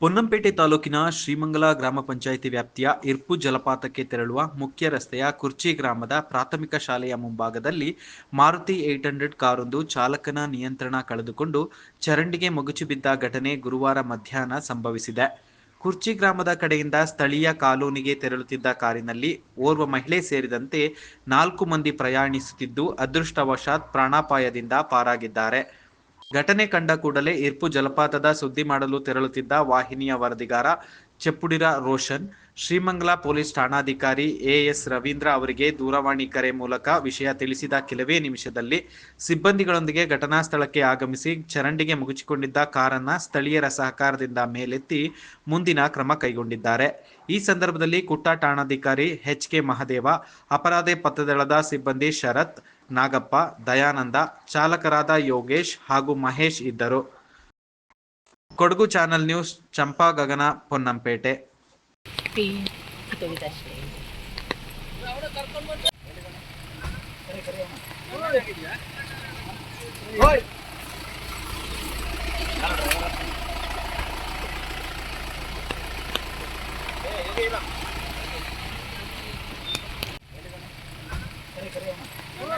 ಪೊನ್ನಂಪೇಟೆ ತಾಲೂಕಿನ ಶ್ರೀಮಂಗಲ ಗ್ರಾಮ ಪಂಚಾಯಿತಿ ವ್ಯಾಪ್ತಿಯ ಇರ್ಪು ಜಲಪಾತಕ್ಕೆ ತೆರಳುವ ಮುಖ್ಯ ರಸ್ತೆಯ ಕುರ್ಚಿ ಗ್ರಾಮದ ಪ್ರಾಥಮಿಕ ಶಾಲೆಯ ಮುಂಭಾಗದಲ್ಲಿ ಮಾರುತಿ ಏಟ್ ಹಂಡ್ರೆಡ್ ಕಾರೊಂದು ಚಾಲಕನ ನಿಯಂತ್ರಣ ಕಳೆದುಕೊಂಡು ಚರಂಡಿಗೆ ಮಗುಚು ಬಿದ್ದ ಘಟನೆ ಗುರುವಾರ ಮಧ್ಯಾಹ್ನ ಸಂಭವಿಸಿದೆ. ಕುರ್ಚಿ ಗ್ರಾಮದ ಕಡೆಯಿಂದ ಸ್ಥಳೀಯ ಕಾಲೋನಿಗೆ ತೆರಳುತ್ತಿದ್ದ ಕಾರಿನಲ್ಲಿ ಓರ್ವ ಮಹಿಳೆ ಸೇರಿದಂತೆ ನಾಲ್ಕು ಮಂದಿ ಪ್ರಯಾಣಿಸುತ್ತಿದ್ದು, ಅದೃಷ್ಟವಶಾತ್ ಪ್ರಾಣಾಪಾಯದಿಂದ ಪಾರಾಗಿದ್ದಾರೆ. ಘಟನೆ ಕಂಡ ಕೂಡಲೇ ಇರ್ಪು ಜಲಪಾತದ ಸುದ್ದಿ ಮಾಡಲು ತೆರಳುತ್ತಿದ್ದ ವಾಹಿನಿಯ ವರದಿಗಾರ ಚೆಪ್ಪುಡಿರ ರೋಷನ್, ಶ್ರೀಮಂಗಲ ಪೊಲೀಸ್ ಠಾಣಾಧಿಕಾರಿ ಎಎಸ್ ರವೀಂದ್ರ ಅವರಿಗೆ ದೂರವಾಣಿ ಕರೆ ಮೂಲಕ ವಿಷಯ ತಿಳಿಸಿದ ಕೆಲವೇ ನಿಮಿಷದಲ್ಲಿ ಸಿಬ್ಬಂದಿಗಳೊಂದಿಗೆ ಘಟನಾ ಸ್ಥಳಕ್ಕೆ ಆಗಮಿಸಿ ಚರಂಡಿಗೆ ಮುಗಿಚಿಕೊಂಡಿದ್ದ ಕಾರನ್ನ ಸ್ಥಳೀಯರ ಸಹಕಾರದಿಂದ ಮೇಲೆತ್ತಿ ಮುಂದಿನ ಕ್ರಮ ಕೈಗೊಂಡಿದ್ದಾರೆ. ಈ ಸಂದರ್ಭದಲ್ಲಿ ಕುಟ್ಟ ಠಾಣಾಧಿಕಾರಿ ಎಚ್ ಕೆ ಮಹದೇವ, ಅಪರಾಧ ಪತ್ರದಳದ ಸಿಬ್ಬಂದಿ ಶರತ್ ನಾಗಪ್ಪ ದಯಾನಂದ ಚಾಲಕರಾದ ಯೋಗೇಶ್ ಹಾಗೂ ಮಹೇಶ್ ಇದ್ದರು. Kodagu channel news Champa Gagana Ponnampet. P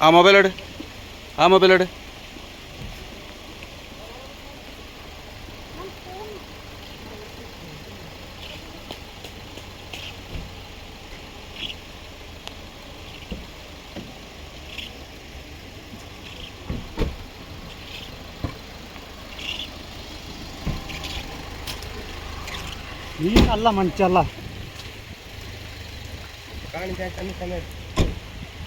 ಆ ಮೊಬೈಲ್ ಇಡು ಆ ಮೊಬೈಲ್ ಇಡು ನೀನಲ್ಲ ಮಂಚಲ್ಲ ಕಾಣಿಕೆ